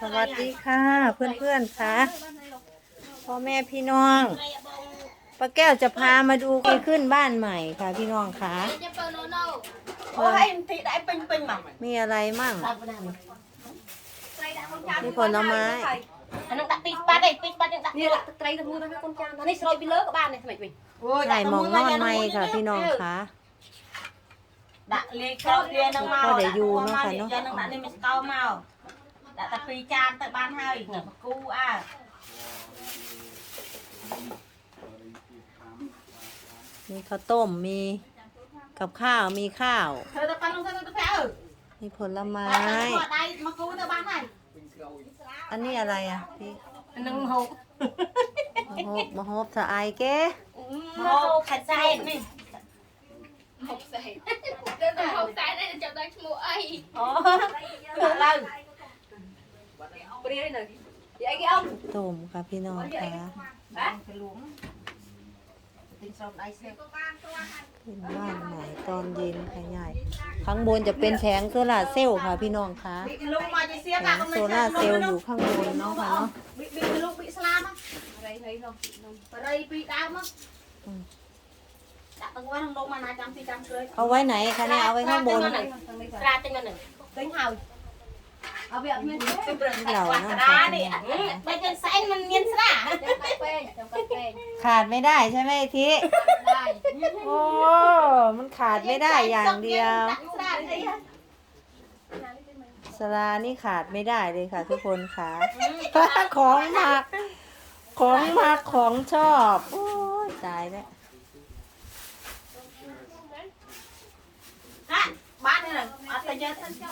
สวัสดีค่ะเพื่อนๆค่ะพ่อแม่พี่น้องป้าแก้วจะพามาดูไปขึ้นบ้านใหม่ค่ะ พี่น้องค่ะ โอ้ยทีได้เป็นเป็นมา มีอะไรมั่ง ตามไปได้มั้ย มีผลไม้ อันนั้นตักปีปัดได้ปีปัดยังตักนี่ละไตรตะมูนะคนจานตอนนี้สโลยไปเลิกกับบ้านเนี่ยทำไมวิ่งโอ้ย ไหลมองนอนไม่ค่ะ พี่น้องค่ะ ដាក់លេខក្រោយវានឹងមក ក៏ដែលយូរនោះค่ะเนอะ យកនឹង ដាក់នេះមិនស្កោមកដាក់តែពីរចានទៅបានហើយងើបគូអើ มีข้าวต้มมีกับข้าวมีข้าว ធ្វើទៅប៉ានោះទៅទៅអើ มีผลไม้ មកដៃមកគូទៅបានហើយ อันนี้อะไรอ่ะพี่ នឹងហូប มะฮบมะฮบสะอายแก ហូបខាត់សែននេះ ហុកសែនដល់ទៅហុកសែននេះចាំដល់ឈ្មោះអី អូដាក់ឡើង ต้มค่ะพี่น้องค่ะขึ้นบ้านใหม่ตอนเย็นค่ะใหญ่ข้างบนจะเป็นแสงโซล่าเซลล์ค่ะพี่น้องค่ะแสงโซลาเซลล์อยู่ข้างบนเนาะค่ะเนาะเอาไว้ไหนคะเนี่ยเอาไว้ข้างบนตราจังหนึ่งตึงเห่า เอาแบบนี้เราน้ำกาแฟไปจนไซส์มันเงียนซะจักาแฟจักาแฟขาดไม่ได้ใช่ไหมทีได้โอ้ มันขาดไม่ได้อย่างเดียว สลานี่ขาดไม่ได้เลยค่ะ ทุกคนค่ะของมากของมากของชอบ โอ้ยตายแล้วบ้านนี่แหละอัตยาท่านเจ้า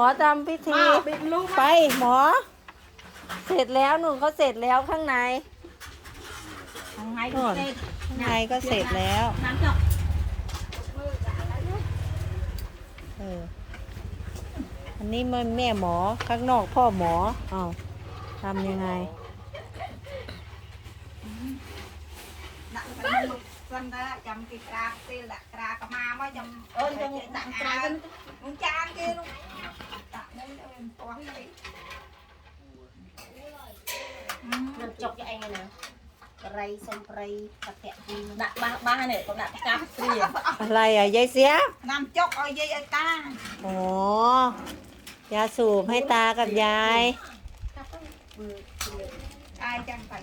อทำพิธี bị luôn ไปหมอ เสร็จแล้วหนุ่นเขาเสร็จแล้วข้างใน thằng ngay Rồi. tên ข้างในก็เสร็จแล้ว nắm chọc เอออันนี้มันแม่หมอข้างนอกพ่อหมออ้าวทำยังไง dân ra chấm cái cà tê là cà cà ma mà chấm ơi trong tặng tặng cà trái luôn chan kia luôn tặng đây là em toán đi nằm chọc cho anh này nè rây xong rây tập kẹt đặt ba ba này còn đặt cá gì อะไรอะยายเสีย làm chốc ở dây ở ca อ๋อยาสูบให้ตากับยาย ai chẳng phải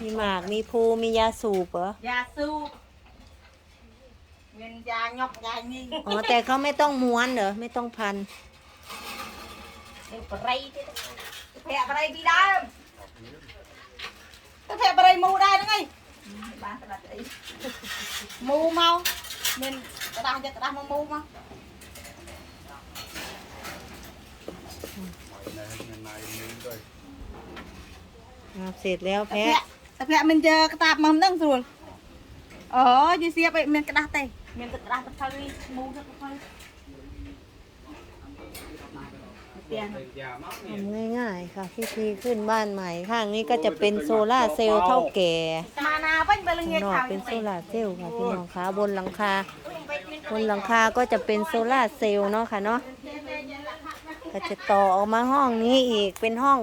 มีหมากมีภูมียาสูบเหรอ da su mình già nhọc già nhi อ๋อแต่เขาไม่ต้องม้วนเหรอไม่ต้องพัน em rây thế thẹ vào đây đi đâu có thể vào đây mù đây nữa ngay ba là đấy mù mau mình cái đằng cho cái đằng mà mù mà อะเสร็จแล้ว tập แพะ thẹ tập thẹ mình chờ cái tạp mầm nâng rồi ờ dây xe vậy mình cái đá tay mình cái đằng cái phơi mù cho cái phơi tiền ทำง่ายๆค่ะพิธีขึ้นบ้านใหม่ข้างนี้ก็จะเป็นโซล่าร์เซลล์เท่าแก่ mà nào vẫn phải là ข้าง nghe นอก chào เป็น như โซ vậy ล่าร์เซลล์ค่ะพี่น้องคะบนหลังคา บนหลังคาก็จะเป็นโซล่าร์เซลล์เนาะค่ะเนาะก็จะต่อออกมาห้องนี้อีกเป็นห้อง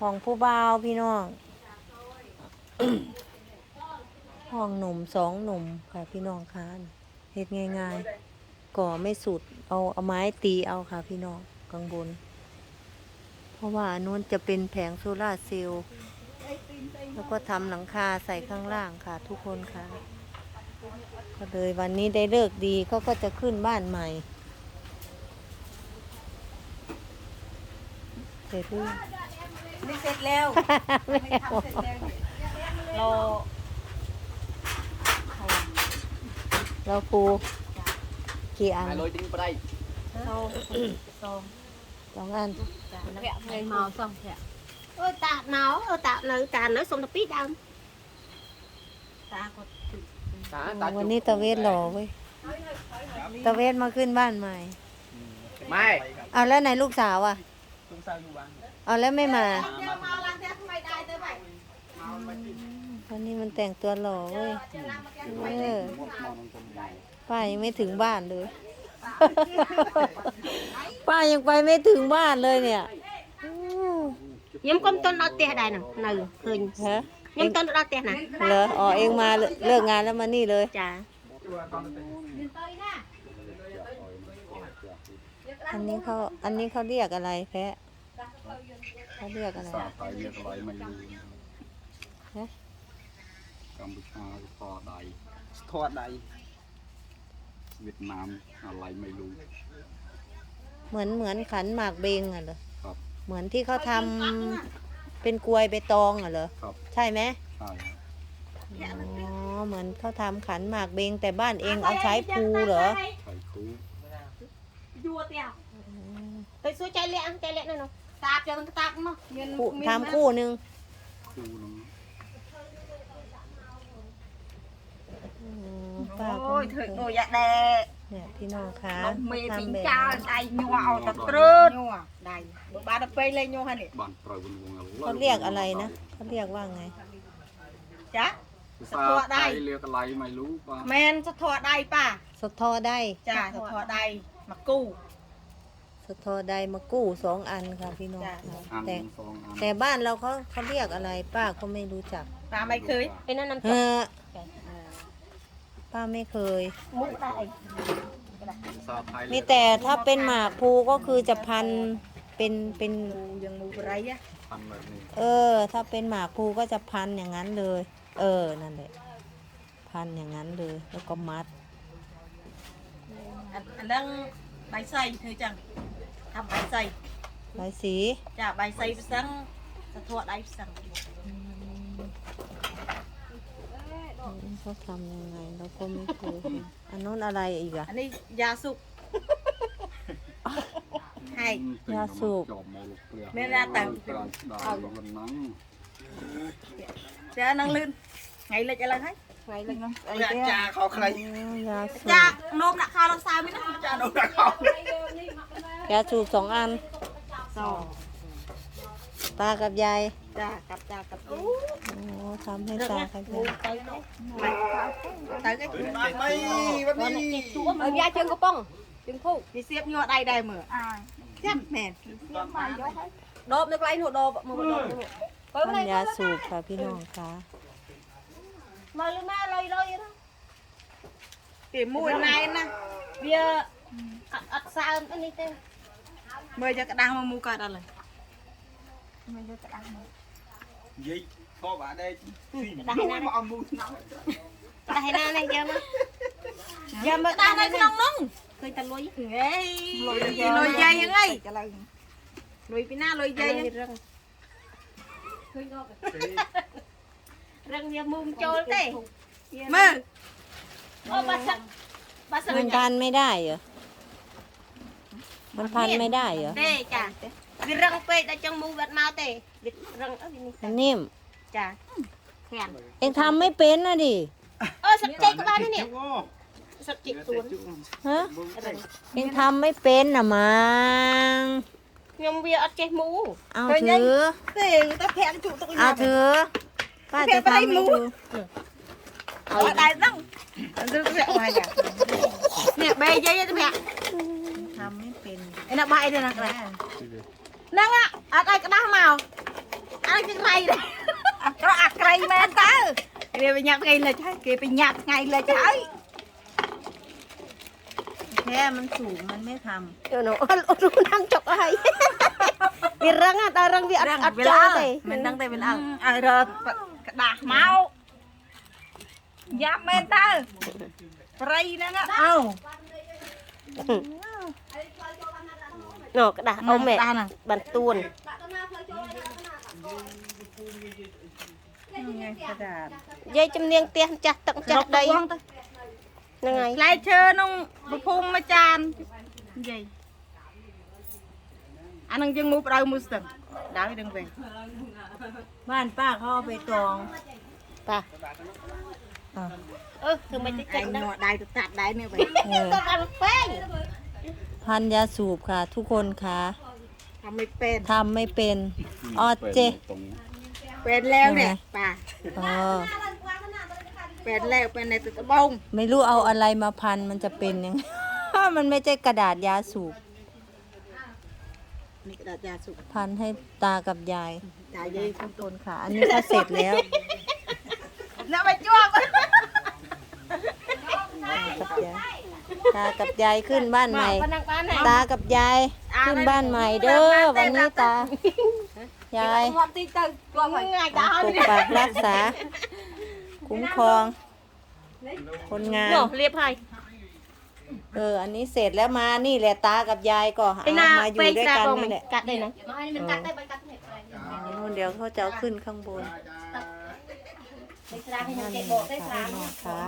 ห้องผู้บ่าวพี่น้อง ห้องหนุ่มสองหนุ่มค่ะพี่น้องคะเฮ็ดง่ายๆก่อไม่สุดเอาเอาไม้ตีเอาค่ะพี่น้องข้างบน เพราะว่าอันนู้นจะเป็นแผงโซล่าร์เซลล์แล้วก็ทำหลังคาใส่ข้างล่างค่ะ ทุกคนค่ะ ก็เลยวันนี้ได้เลิกดีเขาก็จะขึ้นบ้านใหม่เสร็จหรือยัง đi xịt leo แม่บอก lo เราปูกี่อัน Hai lôi tính vào đây. ซองซองสองอันจ้ะแกะเงินมาสองแกะเออตาหนาวเออตาเลยตาเนื้อสมตะปีดำตาก็วันนี้ตะเวทหล่อเว้ยตะเวทมาขึ้นบ้านใหม่ไม่เอาแล้วไหนลูกสาวอะลุงสาวอยู่บ้านเอาแล้วไม่มาเดี๋ยวมาล้างแท้ทำไมได้เต้ไป วันนี้มันแต่งตัวหล่อเว้ยเออป้ายังไม่ถึงบ้านเลย ป้ายังไปไม่ถึงบ้านเลยเนี่ยอืมยิ้มก้มต้นเอาเตี้ยได้หนึ่งหนึ่งคืนฮะยิ้มต้นเอาเตี้ยนะเหรออ๋อเองมาเลิกงานแล้วมานี่เลยจ้าอันนี้เขาอันนี้เขาเรียกอะไรแพะเขาเรียกอะไรภาษาไทยเรียกอะไรไม่รู้ฮะ กัมพูชาพอใดทอดใดเวียดนามอะไรไม่รู้ เหมือนเหมือนขันหมากเบงอะเหรอครับ เหมือนที่เขาทำเป็นกลวยใบตองอะเหรอครับ ใช่ไหมใช่อ๋อเหมือนเขาทำขันหมากเบงแต่บ้านเองเอาใช้ภูเหรอไทยคูยัวเตี้ยไปสู้ใจเลี้ยงใจเลี้ยงหน่อยตาบจะมันตาบมั้งคู่ทำคู่หนึ่งคูนึง อืม ป้าก็โอ้ยไม่ถึเคงยโอ้ยอยากแดกเนี่ยพี่น้องคะนมเมพิงทำแบบจ้านี้ไอ้ยัวเอาตะตรึดยัวได้บ้านไปเลยยัวฮะนี่บ้านเปรย์วนวงเขาเรียกอะไรนะเขาเรียกว่าไงจ้ะภาษาสะกดไทได้ยเรียกอะไรไม่รู้ป่ะแมนสะทอได้ป่ะสะทอได้จ้าสะทอได้มากู้ สะทอได้มากู้สองอันค่ะพี่น้องจ้ะ ค่ะอันแต่สองอันแต่บ้านเราเขาเขาเรียกอะไรป้าก็ไม่รู้จักป้าไม่เคยไอ้นั่นน้ำเอตกอ ป้าไม่เคย มุกได้ภาษาไทยมีแต่ถ้าเป็นหมากภูก็คือจะพันเป็นเป็นกูยังมูไรอะพันแบบนี้เออ ถ้าเป็นหมากภูก็จะพันอย่างนั้นเลย เออ นั่นแหละ พันอย่างนั้นเลย แล้วก็มัด อันอันนั้นใบไส้เธอจังทำใบไส้ลายสี จ้าใบไส้สังสะทอได้สัง เขาทำยังไงเราก็ไม่เคยเห็นอันนู้นอะไรอีกอะอันนี้ยาสุกให้ ยาสูบจอบมอลูกเปลือกไม่น่าแต่งกลางดาววันนั้นจ้านังลื่นไงเลยจะอะไรให้ไงเลยไอ้อยากเจ้าจ่าเขาใครยาสูจ้าบนมนักข่าวเราสาวไม่นะจ่าโดนเขายาสูบสองอันสอง ตากับยายจ้ากับจ้ากับอู้โอ้ทำให้ตากับยายไปเลยไป cái ไม่ไม่วันนี้เอายาเชิงกระป๋องจึงพูด đi xếp nhọ đây đây mở xếp mền โดบนึกไรหนูโดบมือโดบเปิดทำยาสูบค่ะพี่น้องคะมาหรือมาลอยลอยนะ thì mùi này nè เบียร์อัดซาอันนี้เต้ mời cho cái đang mà mua cả đó rồi ยี่พ่อบ้าได้สี่ได้นะมาเอาบุญได้นะนี่เยอะมั้ยเยอะมาก ta này cái nông nông เคยตะลุย ấy lôi dây như ấy lôi pina lôi เรื่อง dây เรื่องเคยงอกเรื่องเยอะมุมโจลเต้ mơ โอ้บัสักบัสักมันพันไม่ได้เหรอมันพันไม่ได้เหรอเต้จ้ะ วิรังเป็ดจังมูเวดมาเต้วิรังเอ้ยนี่มันนิ่มจ้ะแขนเองทำไม่เป็นนะดิเออสักเจ๊ก็ได้นี่เนี่ยสักจิตสวนฮะเองทำไม่เป็นนะมังยมเบียร์อัดเจ๊มูเอา Thôi ถือ thế người ta phèn trụ tụng เอา nhà ถือป้าจะทำให้ดู ở đây nông rất rẹo này nhỉ nè bê dây cho mẹ ทำไม่เป็น Ê, nó bay đây nè này nâng á ở đây cái đá màu ở đây cái này đây nó ạc cây mà ta kia bị nhặt ngay là trái kia bị nhặt ngay là trái แค่มันสูงมันไม่ทเดี๋ยวหนูรู้นั่งจกอะไรวิรังอะตารังวิอัดอัด Răng โจ về ล lá เต้ mình đang đây mình ăn à rồi cái đá máu giáp men ta rây nè á ao หนูกระดาษเอาแม่ ta nè บันตูนำกระดา ណូក្ដាស់អ៊ំហ៎បន្ទួនយាយជំនាងផ្ទះចាស់ទឹកចាស់ដីហ្នឹងហើយផ្លែឈើក្នុងប្រភូមិមួយចានយាយអានឹងយើងមូបដៅមួយស្ទឹងដៅនឹងវិញបានប៉ាខោបេតងប៉ាអឺធ្វើមិនតិចចិត្តហ្នឹងដៃទៅកាត់ដែរនេះវិញទៅកាត់ពេញ พันยาสูบค่ะ ทุกคนค่ะทำไม่เป็นทำไม่เป็นอ๋อเจตรงเป็นแล้วเนี่ยป่าเออเป็นแล้วเป็นในตะบงไม่รู้เอาอะไรมาพันมันจะเป็นยังไงมันไม่ใช่กระดาษยาสูบนี่กระดาษยาสูบพันให้ตากับยายจ่ายยัยทุกคนค่ะ อันนี้ก็เสร็จแล้วน่าไปจ้วงกับยาย ตากับยายขึ้นบ้านใหม่ตากับยายขึ้นบ้านใหม่เด้อวันนี้ตายายความตีตึกกลัวเหมืนปตากปักรักษา คุ้มครอง คนงาน เรียบให้เออ อันนี้เสร็จแล้วมานี่แหละตากับยายก็อามาอยู่ด้วยกันนี่แหละกัดไลยนะเดี๋ยวเขาจะขึ้นข้างบน ได้สานาเก็บโบได้สลาคะ